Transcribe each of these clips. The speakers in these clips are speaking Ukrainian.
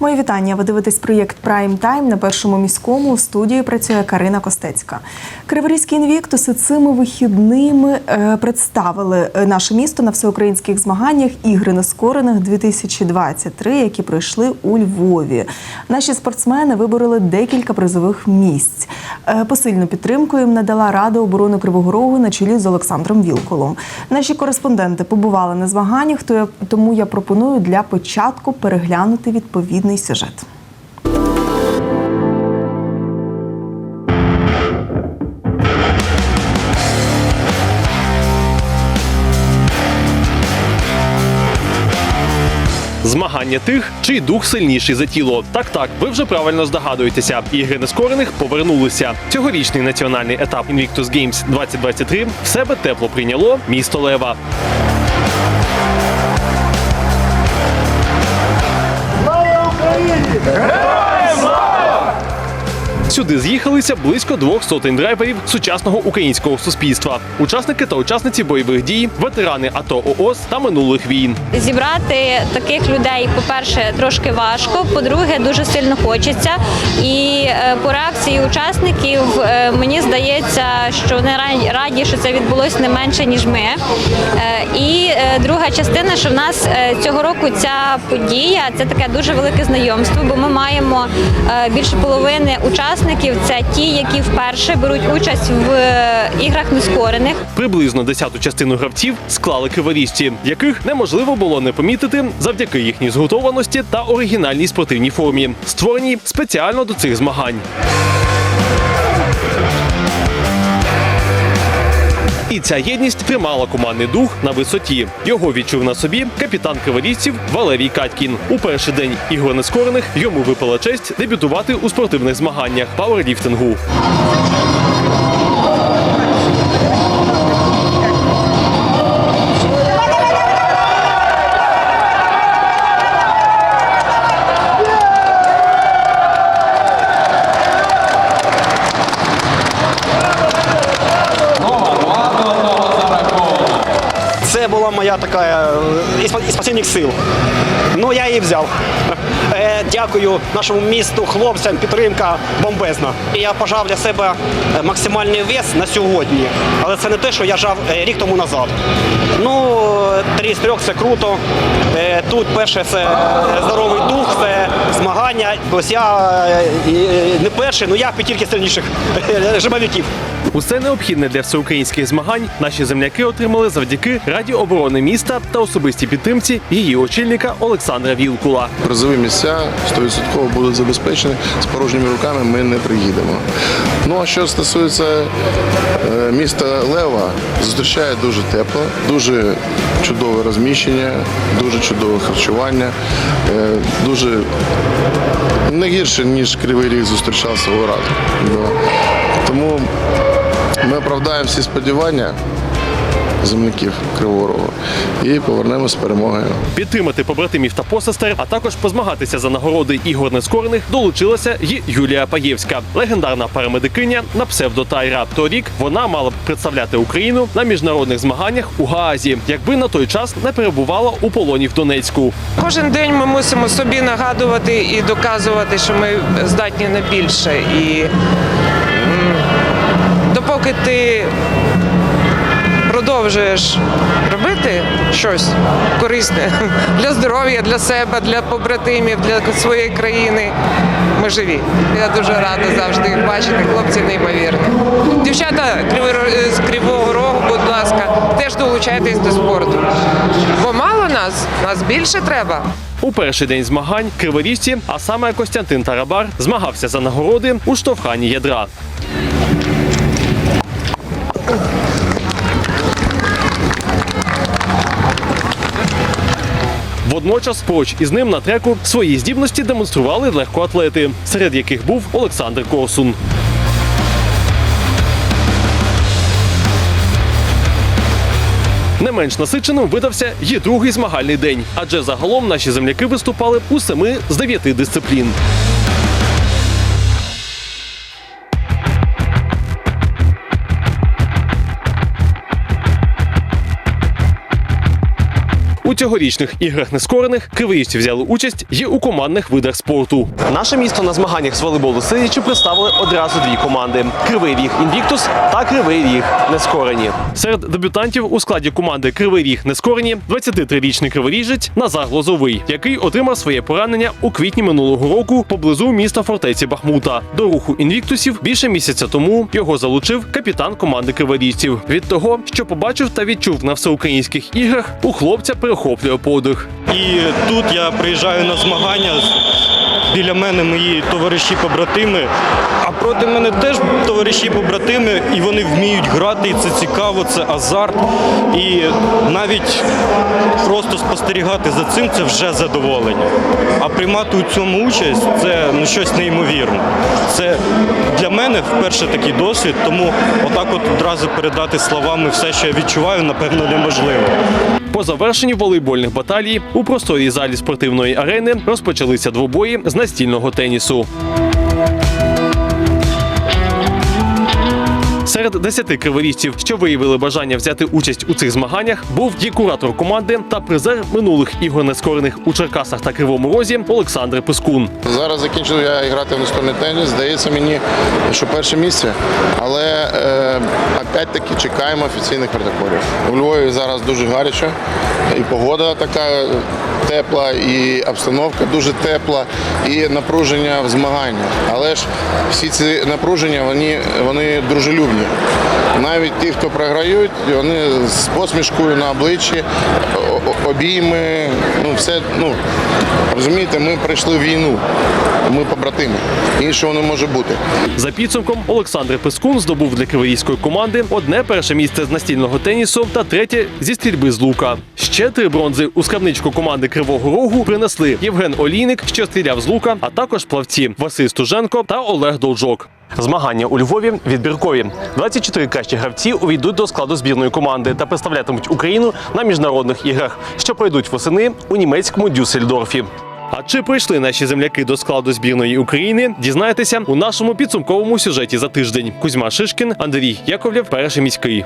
Мої вітання. Ви дивитесь проєкт Прайм Тайм на першому міському. У студії працює Карина Костецька. Криворізькі інвіктуси цими вихідними е, представили е, наше місто на всеукраїнських змаганнях ігри нескорених 2023, які пройшли у Львові. Наші спортсмени вибороли декілька призових місць. Е, Посильну підтримку їм надала Рада оборони Кривого Рогу на чолі з Олександром Вілколом. Наші кореспонденти побували на змаганнях, тому я пропоную для початку переглянути відповідний сюжет. Змагання тих, чий дух сильніший за тіло. Так, так, ви вже правильно здогадуєтеся. Ігри нескорених повернулися. Цьогорічний національний етап Invictus Games 2023 в себе тепло прийняло місто Лева. Hey! Сюди з'їхалися близько двох сотень драйверів сучасного українського суспільства, учасники та учасниці бойових дій, ветерани АТО ООС та минулих війн. Зібрати таких людей, по-перше, трошки важко. По-друге, дуже сильно хочеться. І е, по реакції учасників е, мені здається, що вони раді, що це відбулося не менше ніж ми. Е, І друга частина, що в нас цього року ця подія це таке дуже велике знайомство, бо ми маємо більше половини учасників. Це ті, які вперше беруть участь в е, іграх нескорених. Приблизно десяту частину гравців склали криворіжці, яких неможливо було не помітити завдяки їхній зготованості та оригінальній спортивній формі, створеній спеціально до цих змагань. І ця єдність тримала командний дух на висоті. Його відчув на собі капітан кавалістів Валерій Катькін. У перший день ігор нескорених йому випала честь дебютувати у спортивних змаганнях пауерліфтингу. Моя така е, і спа- сил. Ну я її взяв. Е, Дякую нашому місту, хлопцям, підтримка бомбезна. Я пожав для себе е, максимальний вес на сьогодні, але це не те, що я жав рік тому назад. Ну, три з трьох це круто. Тут перше це здоровий дух, це змагання. Ось я не перший, але я в п'ятірки сильніших жимовиків. Усе необхідне для всеукраїнських змагань наші земляки отримали завдяки Раді оборони міста та особистій підтримці її очільника Олександра Вілкула. Призові місця 100% будуть забезпечені. З порожніми руками ми не приїдемо. Ну а що стосується е, міста Лева, зустрічає дуже тепло, дуже чудове розміщення, дуже чудове харчування, е, дуже не гірше, ніж Кривий Ріг зустрічав свого разу. Тому ми оправдаємо всі сподівання земляків Кривого Рогу і повернемось з перемогою. Підтримати побратимів та посестер, а також позмагатися за нагороди ігор нескорених долучилася й Юлія Паєвська, легендарна парамедикиня на псевдо Тайра. Торік вона мала б представляти Україну на міжнародних змаганнях у Гаазі, якби на той час не перебувала у полоні в Донецьку. Кожен день ми мусимо собі нагадувати і доказувати, що ми здатні на більше. І допоки ти продовжуєш робити щось корисне для здоров'я, для себе, для побратимів, для своєї країни, ми живі. Я дуже рада завжди бачити. Хлопці неймовірні. Дівчата з Кривого Рогу, будь ласка, теж долучайтесь до спорту. Бо мало нас, нас більше треба. У перший день змагань криворіжці, а саме Костянтин Тарабар, змагався за нагороди у штовханні ядра. Водночас поруч із ним на треку свої здібності демонстрували легкоатлети, серед яких був Олександр Корсун. Не менш насиченим видався і другий змагальний день, адже загалом наші земляки виступали у семи з дев'яти дисциплін. У цьогорічних іграх нескорених криворіжці взяли участь і у командних видах спорту. Наше місто на змаганнях з волейболу сидячи представили одразу дві команди: Кривий Ріг Інвіктус та Кривий Ріг Нескорені. Серед дебютантів у складі команди Кривий Ріг Нескорені 23-річний криворіжець Назар Лозовий, який отримав своє поранення у квітні минулого року поблизу міста фортеці Бахмута. До руху інвіктусів більше місяця тому його залучив капітан команди криворіжців. Від того, що побачив та відчув на всеукраїнських іграх, у хлопця перехоплює подих. І тут я приїжджаю на змагання. Біля мене мої товариші-побратими, а проти мене теж товариші-побратими, і вони вміють грати, і це цікаво, це азарт. І навіть просто спостерігати за цим це вже задоволення. А приймати у цьому участь це ну, щось неймовірне. Це для мене вперше такий досвід, тому отак от одразу передати словами все, що я відчуваю, напевно, неможливо. По завершенні волейбольних баталій у просторій залі спортивної арени розпочалися двобої з настільного тенісу. Серед десяти криворіжців, що виявили бажання взяти участь у цих змаганнях, був і куратор команди та призер минулих ігор нескорених у Черкасах та Кривому Розі Олександр Пискун. Зараз закінчив я грати в настольний теніс. Здається мені, що перше місце, але е, опять-таки чекаємо офіційних протоколів. У Львові зараз дуже гаряче, і погода така тепла, і обстановка дуже тепла, і напруження в змаганнях. Але ж всі ці напруження вони, вони дружелюбні. Навіть ті, хто програють, вони з посмішкою на обличчі, обійми, ну все, ну розумієте, ми прийшли в війну. Ми побратими. Іншого не може бути. За підсумком Олександр Пискун здобув для криворізької команди одне перше місце з настільного тенісу та третє зі стрільби з лука. Ще три бронзи у скарбничку команди Кривого Рогу принесли Євген Олійник, що стріляв з лука, а також плавці Василь Стуженко та Олег Должок. Змагання у Львові відбіркові. 24 кращі гравці увійдуть до складу збірної команди та представлятимуть Україну на міжнародних іграх, що пройдуть восени у німецькому Дюссельдорфі. А чи прийшли наші земляки до складу збірної України? Дізнаєтеся у нашому підсумковому сюжеті за тиждень. Кузьма Шишкін, Андрій Яковлєв, перший міський.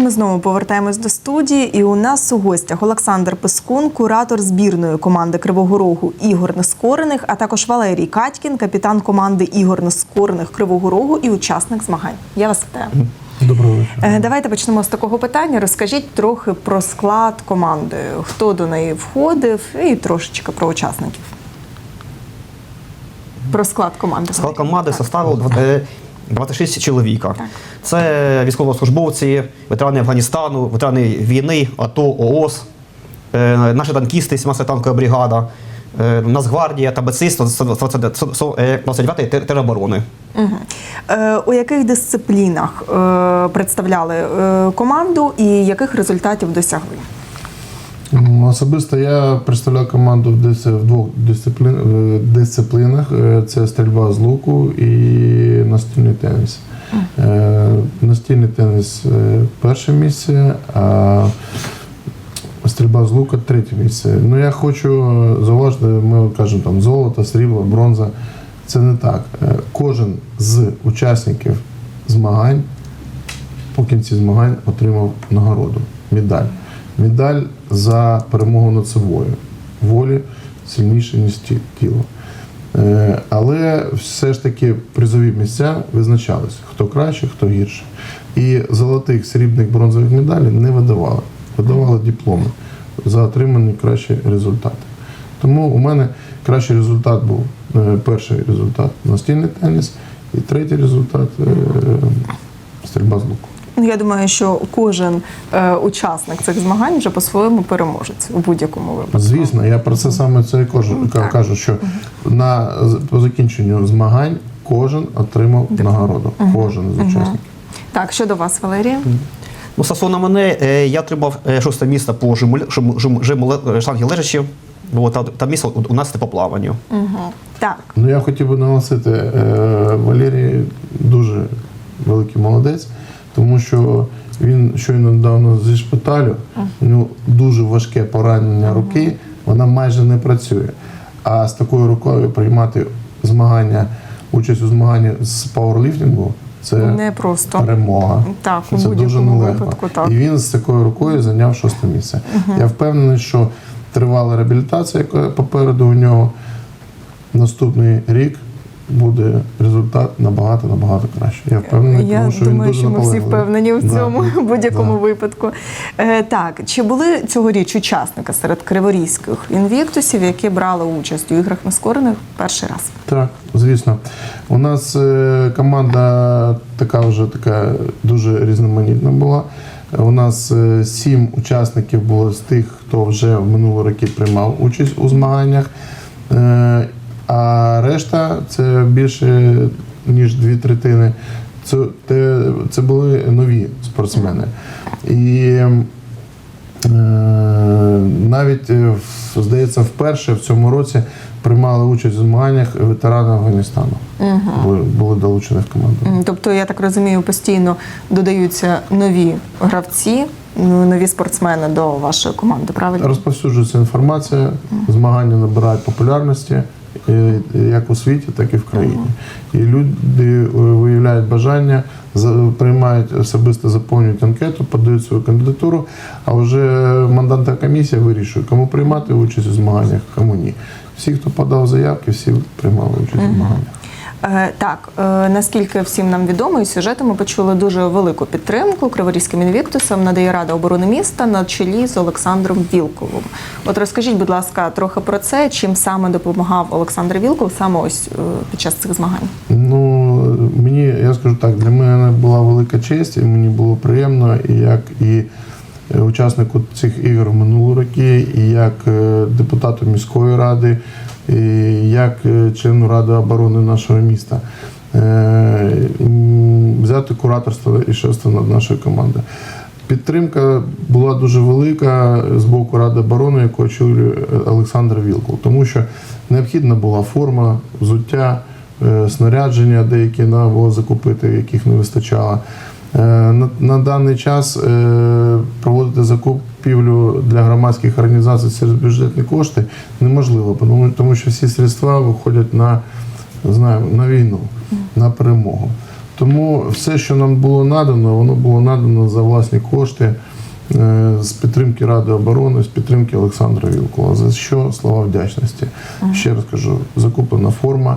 І ми знову повертаємось до студії. І у нас у гостях Олександр Пискун, куратор збірної команди Кривого Рогу Ігор Нескорених, а також Валерій Катькін, капітан команди Ігор Нескорених Кривого Рогу і учасник змагань. Я вас вітаю. Доброго вечора. Е, Давайте почнемо з такого питання. Розкажіть трохи про склад команди, хто до неї входив, і трошечки про учасників. Про склад команди. Склад команди составив 26 чоловіка. Це військовослужбовці, ветерани Афганістану, ветерани війни, АТО, ООС, е, наші танкісти, 17 танкова бригада, е, Нацгвардія та БЦИС 29-ї тероборони. Угу. Е, у яких дисциплінах е, представляли е, команду і яких результатів досягли? Особисто я представляв команду в, двох дисциплін, дисциплінах: Е, це стрільба з луку і настільний теніс. Е, Настільний теніс е, перше місце, а стрільба з лука третє місце. Ну я хочу зауважити, ми кажемо там золото, срібло, бронза. Це не так. Кожен з учасників змагань у кінці змагань отримав нагороду, медаль. Медаль за перемогу над собою. Волі сильніше, ніж ті- тіло. Е, Але все ж таки призові місця визначалися, хто краще, хто гірше. І золотих, срібних, бронзових медалей не видавали. Видавали дипломи за отримані кращі результати. Тому у мене кращий результат був е, перший результат настільний теніс, і третій результат е, стрільба з луку. Ну, я думаю, що кожен е, учасник цих змагань вже по-своєму переможець у будь-якому випадку. Звісно, я про це саме це і кажу, Ну, так. кажу що на по закінченню змагань кожен отримав нагороду. Кожен з учасників. Так, щодо вас, Валерія. Ну, стосовно мене, е, я отримав е, шосте місце по жиму, жиму, жиму, жиму ле- штанги лежачі. От, та, та місце у- у нас по плаванню. Так. Ну я хотів би наголосити, е, Валерій дуже великий молодець, тому що він щойно недавно зі шпиталю, у нього дуже важке поранення руки, вона майже не працює. А з такою рукою приймати змагання участь у змаганні з пауерліфтингу це Не просто. перемога. Так, у це дуже нелегко. випадку, так. І він з такою рукою зайняв шосте місце. Я впевнений, що тривала реабілітація, яка попереду у нього. Наступний рік буде результат набагато набагато краще. Я впевнений, Я тому що думаю, він дуже що ми всі впевнені в цьому в будь-якому Да. випадку. Е, так, чи були цьогоріч учасники серед криворізьких інвіктусів, які брали участь у іграх нескорених перший раз? Так, звісно. У нас е, команда така вже така дуже різноманітна була. У нас е, сім учасників було з тих, хто вже в минулі роки приймав участь у змаганнях. А решта це більше ніж дві третини. Це, те- це були нові спортсмени. І Е, Навіть е, в- здається, вперше в цьому році приймали участь у змаганнях ветерани Афганістану. Були, були долучені в команду. Тобто, я так розумію, постійно додаються нові гравці, ну, нові спортсмени до вашої команди, правильно? Розповсюджується інформація, змагання набирають популярності як у світі, так і в країні. І люди е, виявляють бажання, приймають особисто заповнюють анкету, подають свою кандидатуру, а вже мандатна комісія вирішує, кому приймати участь у змаганнях, кому ні. Всі, хто подав заявки, всі приймали участь у змаганнях. Е, Так, е, наскільки всім нам відомо, із сюжету ми почули дуже велику підтримку Криворізьким інвіктусам надає Рада оборони міста на чолі з Олександром Вілковим. От розкажіть, будь ласка, трохи про це, чим саме допомагав Олександр Вілков саме ось е, під час цих змагань. Ну, мені, я скажу так, для мене була велика честь, і мені було приємно, і як і учаснику цих ігор в минулі роки, і як е, депутату міської ради, і як е, члену Ради оборони нашого міста. е, Взяти кураторство і шефство над нашою командою. Підтримка була дуже велика з боку Ради оборони, яку очолює Олександр Вілкул, тому що необхідна була форма, взуття, е, снарядження, деякі треба було закупити, яких не вистачало. Е, На, на даний час е, проводити закупівлю для громадських організацій через бюджетні кошти неможливо, тому, тому що всі средства виходять на, знаємо, на війну, на перемогу. Тому все, що нам було надано, воно було надано за власні кошти е, з підтримки Ради оборони, з підтримки Олександра Вілкова. За що слова вдячності. Ще раз кажу, закуплена форма,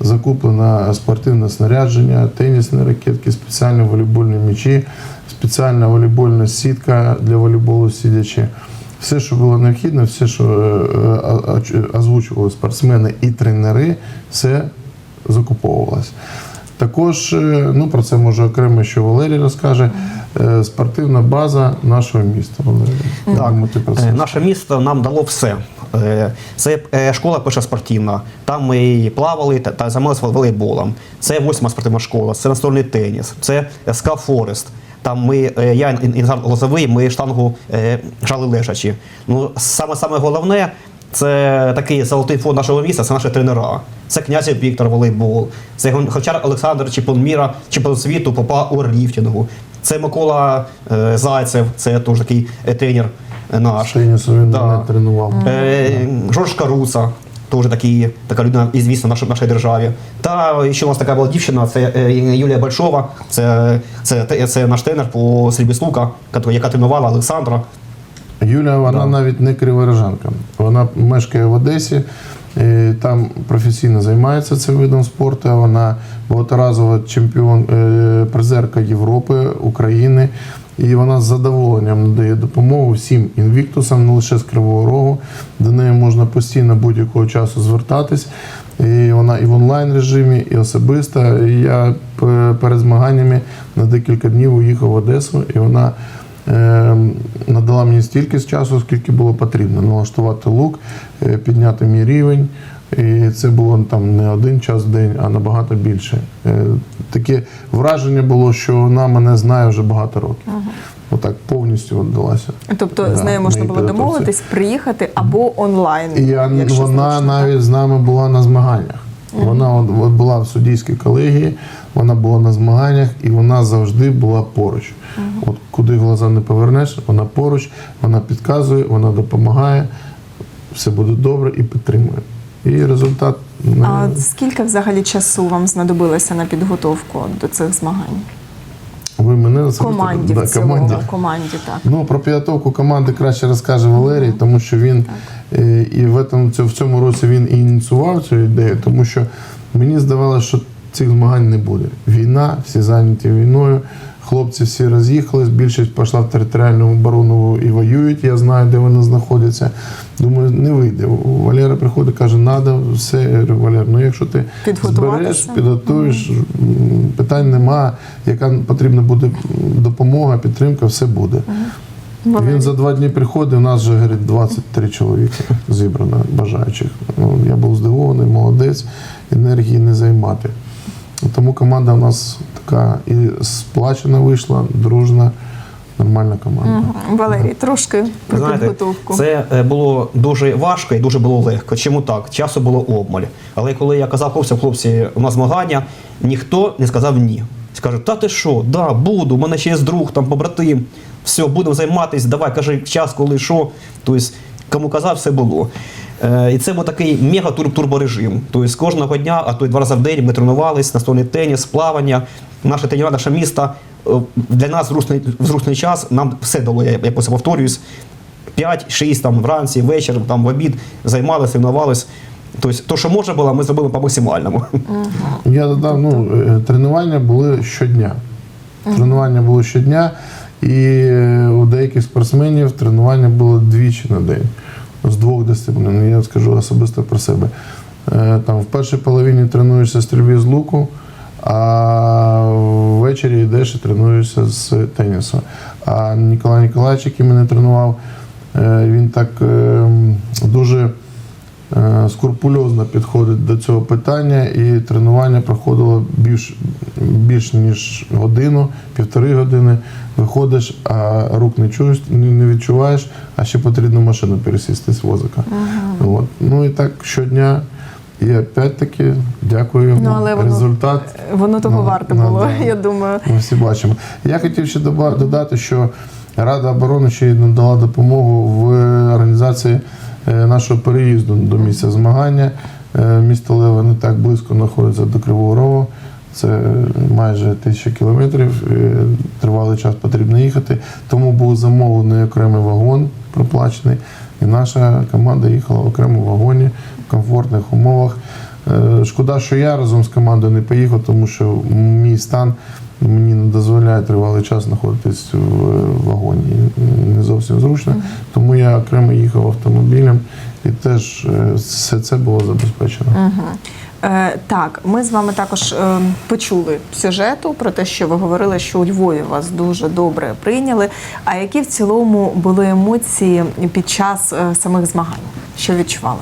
закуплено спортивне снарядження, тенісні ракетки, спеціальні волейбольні м'ячі, спеціальна волейбольна сітка для волейболу сидячи. Все, що було необхідно, все, що е, е, озвучували спортсмени і тренери, все закуповувалось. Також, е, ну про це може окремо ще Валерій розкаже. е, Спортивна база нашого міста. Валерій, Так, е, наше місто нам дало все. Це школа перша спортивна. Там ми плавали та, займалися волейболом. Це восьма спортивна школа, це настольний теніс, це СК Форест. Там ми, я і Лозовий, ми штангу жали лежачі. Ну, саме саме головне, це такий золотий фонд нашого міста, це наші тренера. Це князів Віктор волейбол, це Гон- Гончар Олександр, чемпіон міра, світу, попа у ріфтингу. Це Микола е, Зайцев, це теж такий е, тренер е, наш. Тенісу він Да. мене тренував. Е, Жорж Каруса, теж такий, така людина ізвісна в нашій, нашій державі. Та ще у нас така була дівчина, це е, Юлія Большова, це, це, це, це наш тренер по стрільбі з лука, яка- яка тренувала Олександра. Юля, вона Да. навіть не криворожанка. Вона мешкає в Одесі, і там професійно займається цим видом спорту. Вона багаторазова чемпіон, е, призерка Європи, України. І вона з задоволенням надає допомогу всім інвіктусам, не лише з Кривого Рогу. До неї можна постійно будь-якого часу звертатись. І вона і в онлайн режимі, і особисто. І я перед змаганнями на декілька днів уїхав в Одесу, і вона е, надала мені стільки з часу, скільки було потрібно. Налаштувати лук, е, підняти мій рівень. І це було там не один час в день, а набагато більше. Е, Таке враження було, що вона мене знає вже багато років. Отак повністю віддалася. Тобто Да, з нею можна було домовитись, приїхати або онлайн. І я, вона навіть з нами була на змаганнях. Вона от, от була в суддійській колегії, вона була на змаганнях і вона завжди була поруч. От куди глаза не повернеш, вона поруч, вона підказує, вона допомагає, все буде добре і підтримує. І результат Не- А скільки взагалі часу вам знадобилося на підготовку до цих змагань? Ви мене особисто- Команді Да, в цілому, команді. команді, так. Ну, про підготовку команди краще розкаже Валерій, тому що він е, і в цьому, в цьому році він і ініціював цю ідею, тому що мені здавалося, що цих змагань не буде. Війна, всі зайняті війною, хлопці всі роз'їхались, більшість пішла в територіальну оборону і воюють. Я знаю, де вони знаходяться. Думаю, не вийде. Валера приходить, каже, треба все. Я говорю, Валер, ну якщо ти збереш, підготуєш, м, питань нема, яка потрібна буде допомога, підтримка, все буде. Він за два дні приходить, у нас вже говорить, 23 чоловіка зібрано бажаючих. Ну, я був здивований, молодець, енергії не займати. Тому команда у нас така і сплачена вийшла, дружна, нормальна команда. Мгм. Валерій, трошки про Знаєте, підготовку. це е, було дуже важко і дуже було легко. Чому так? Часу було обмаль. Але коли я казав хлопцям, хлопці, у нас змагання, ніхто не сказав ні. Скаже, та ти що, да, буду, у мене ще є друг, там побратим, все, будемо займатися, давай, кажи час, коли що. Тобто, кому казав, все було. Е, і це був такий мега-турборежим. Тобто кожного дня, а то й два рази в день ми тренувалися, настольний теніс, плавання. Наше тренування, наше місто. е, Для нас зручний, зручний час нам все дало, я, я просто повторююсь. 5-6 там вранці, ввечері, там в обід займалися, тренувалися. Тобто, то, що можна було, ми зробили по максимальному. Я додав, ну, е, тренування були щодня. Тренування було щодня, і е, у деяких спортсменів тренування було двічі на день з двох дисциплін. Я скажу особисто про себе. Там в першій половині тренуєшся стрільбі з луку, а ввечері йдеш і тренуєшся з тенісу. А Ніколай Ніколаєвич, який мене тренував, е, він так е, дуже е, скрупульозно підходить до цього питання, і тренування проходило більш, більш ніж годину, півтори години. Виходиш, а рук не чуєш, не відчуваєш, а ще потрібно машину пересісти з возика. От. Ну і так щодня. І опять-таки дякую. Ну, але воно- результат. Воно того Ну, варто ну, було, да. я думаю. Ми всі бачимо. Я хотів ще додати, що Рада оборони ще й надала допомогу в організації е, нашого переїзду до місця змагання. Е, Місто Лева не так близько знаходиться до Кривого Рогу. Це майже тисяча кілометрів. е, Тривалий час потрібно їхати. Тому був замовлений окремий вагон проплачений. І наша команда їхала в окремому вагоні комфортних умовах. Е, Шкода, що я разом з командою не поїхав, тому що мій стан мені не дозволяє тривалий час знаходитись в вагоні. Не зовсім зручно. Тому я окремо їхав автомобілем і теж е, все це було забезпечено. Е, так, ми з вами також е, почули сюжету про те, що ви говорили, що у Львові вас дуже добре прийняли. А які в цілому були емоції під час е, самих змагань? Що відчували?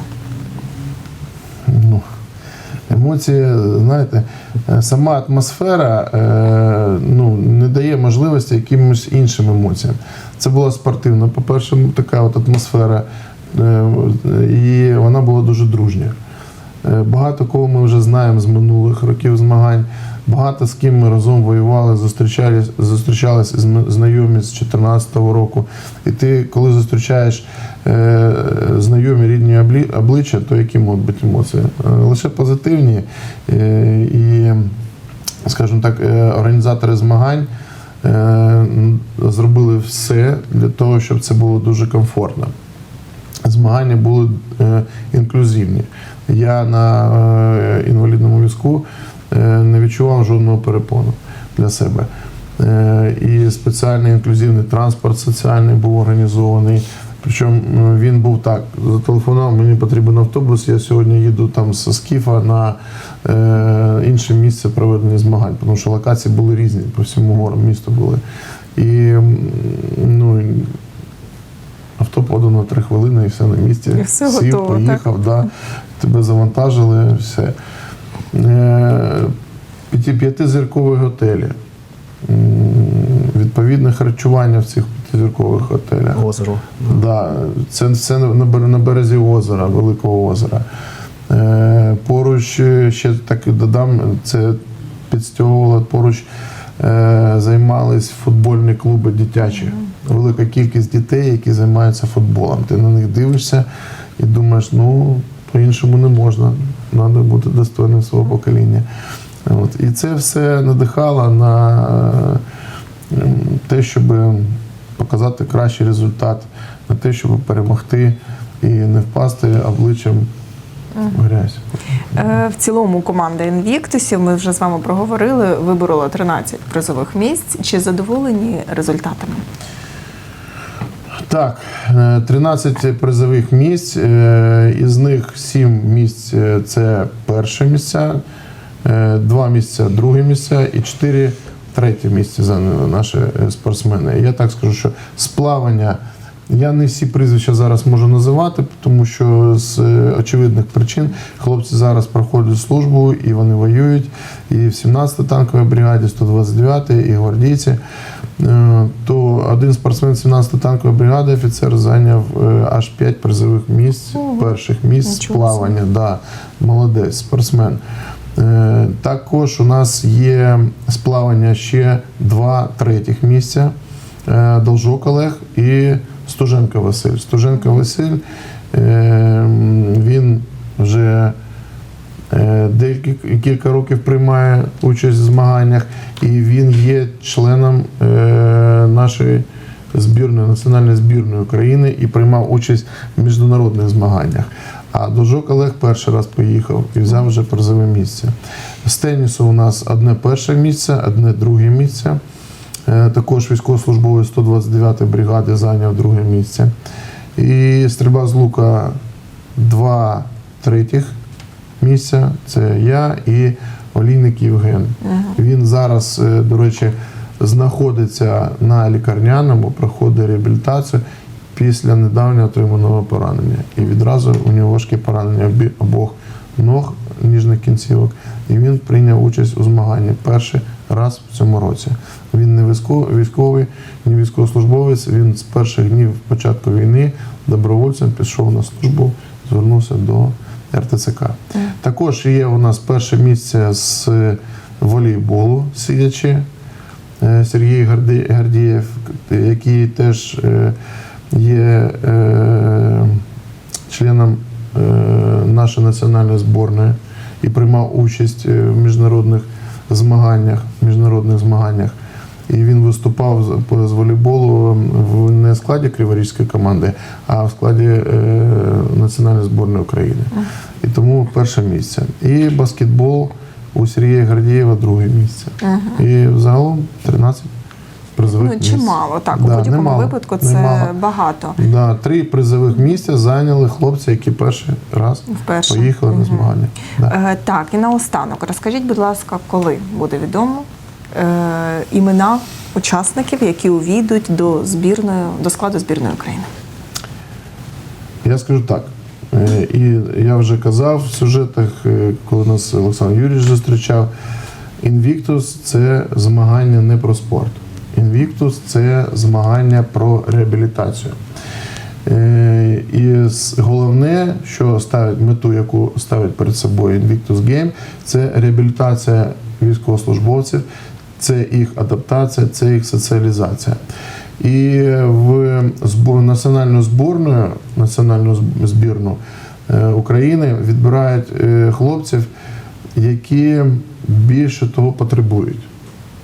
Емоції, знаєте, е, сама атмосфера е, ну, не дає можливості якимось іншим емоціям. Це була спортивна, по-перше, така от атмосфера, е, і вона була дуже дружня. Багато кого ми вже знаємо з минулих років змагань. Багато з ким ми разом воювали, зустрічались, зустрічались знайомі з 2014 року. І ти, коли зустрічаєш знайомі рідні обличчя, то які можуть бути емоції? Е, лише позитивні. Е, і, скажімо так, е, організатори змагань е, зробили все для того, щоб це було дуже комфортно змагання були е, інклюзивні. Я на е, інвалідному візку е, не відчував жодного перепону для себе. Е, і спеціальний інклюзивний транспорт соціальний був організований. Причому е, він був так: зателефонував, мені потрібен автобус. Я сьогодні їду там з Скіфа на е, інше місце проведення змагань, тому що локації були різні, по всьому гору місту були. І ну, Авто подано три хвилини і все на місці. І все Сів, готово, поїхав, да. тебе завантажили, все. Е, п'яти- П'ятизіркові готелі. Відповідне харчування в цих п'ятизіркових готелях. Озеро. Да, це все на на березі озера, Великого озера. Е, поруч е, ще так додам, це підстягувало поруч. Е, займались футбольні клуби дитячі. Велика кількість дітей, які займаються футболом. Ти на них дивишся і думаєш, ну по-іншому не можна. треба бути достойним свого покоління. От. І це все надихало на е, те, щоб показати кращий результат, на те, щоб перемогти і не впасти обличчям в грязь. Е, В цілому команда інвіктусів, ми вже з вами проговорили, виборола 13 призових місць. Чи задоволені результатами? Так, е, 13 призових місць, е, із них 7 місць е, це перше місця, 2 місця друге місця і 4 третє місце зайняли наші е, спортсмени. Я так скажу, що з плавання я не всі прізвища зараз можу називати, тому що з е, очевидних причин хлопці зараз проходять службу і вони воюють. І в 17-й танковій бригаді, 129-й, і гвардійці. Е, То один спортсмен 17-ї танкової бригади, офіцер, зайняв аж 5 призових місць, перших місць з плавання. Да, молодець, спортсмен. Е, Також у нас є з плавання ще два третіх місця. Е, Должок Олег і Стуженко Василь. Стуженко Василь е, він вже декілька кілька років приймає участь в змаганнях, і він є членом нашої збірної національної збірної України і приймав участь в міжнародних змаганнях. А Дожок Олег перший раз поїхав і взяв вже призове місце. З тенісу у нас одне перше місце, одне друге місце. Е, Також військовослужбовець 129-ї бригади зайняв друге місце. І стрільба з лука два третіх місця. Це я і Олійник Євген. Він зараз, е, до речі, знаходиться на лікарняному, проходить реабілітацію після недавнього отриманого поранення. І відразу у нього важкі поранення обох ног ніжних кінцівок. І він прийняв участь у змаганні перший раз в цьому році. Він не військовий, не військовослужбовець. Він з перших днів початку війни добровольцем пішов на службу, звернувся до РТЦК. Також є у нас перше місце з волейболу сидячи. Е, Сергій Гордієв, який теж е, є е, членом е, нашої національної зборної і приймав участь е, в міжнародних змаганнях, міжнародних змаганнях. І він виступав з- з волейболу в не в складі Криворізької команди, а в складі е, національної зборної України. І тому перше місце. І баскетбол у Сергія Гордієва друге місце. І взагалом 13 призових Ну, місць. чимало, так. У будь-якому немало, випадку це немало. багато. Да, три призових місця зайняли хлопці, які перший раз Вперше. поїхали на змагання. Да. Е, Так, і наостанок, розкажіть, будь ласка, коли буде відомо е, імена учасників, які увійдуть до збірної, до складу збірної України? Я скажу так. е, І я вже казав в сюжетах, е, коли нас Олександр Юрійович зустрічав. Інвіктус це змагання не про спорт. Інвіктус це змагання про реабілітацію. Е, І головне, що ставить мету, яку ставить перед собою Invictus Game, це реабілітація військовослужбовців, це їх адаптація, це їх соціалізація. І в національну зборну, національну збірну е, України відбирають е, хлопців, які більше того потребують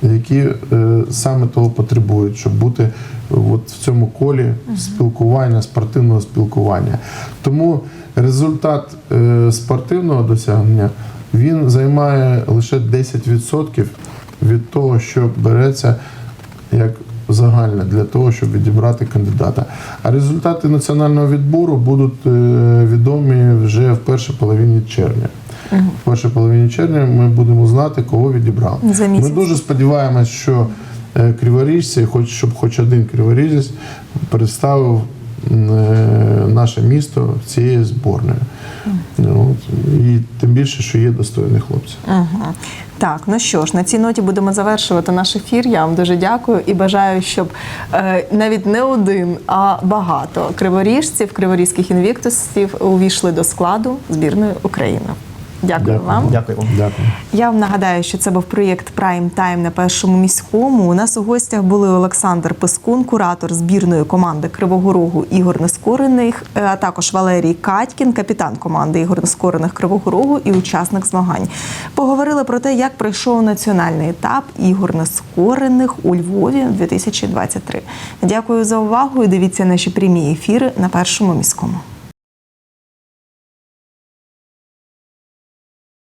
які е, саме того потребують, щоб бути е, от в цьому колі спілкування, спортивного спілкування. Тому результат е, спортивного досягнення він займає лише 10% від того, що береться як загальне для того, щоб відібрати кандидата. А результати національного відбору будуть е, відомі вже в першій половині червня. В першій половині червня ми будемо знати, кого відібрали. Ми дуже сподіваємось, що е, криворіжці, хоч щоб хоч один криворіжець представив е, наше місто в цієї зборної. Більше, що є достойні хлопці. Угу. Так, ну що ж, на цій ноті будемо завершувати наш ефір. Я вам дуже дякую і бажаю, щоб е, навіть не один, а багато криворіжців, криворізьких інвіктусів увійшли до складу збірної України. Дякую, вам. Дякую вам. Дякую. Я вам нагадаю, що це був проєкт Прайм Тайм на першому міському. У нас у гостях були Олександр Пискун, куратор збірної команди Кривого Рогу Ігор Нескорених, е, а також Валерій Катькін, капітан команди Ігор Нескорених Кривого Рогу і учасник змагань. Поговорили про те, як пройшов національний етап Ігор Нескорених у Львові 2023. Дякую за увагу і дивіться наші прямі ефіри на першому міському.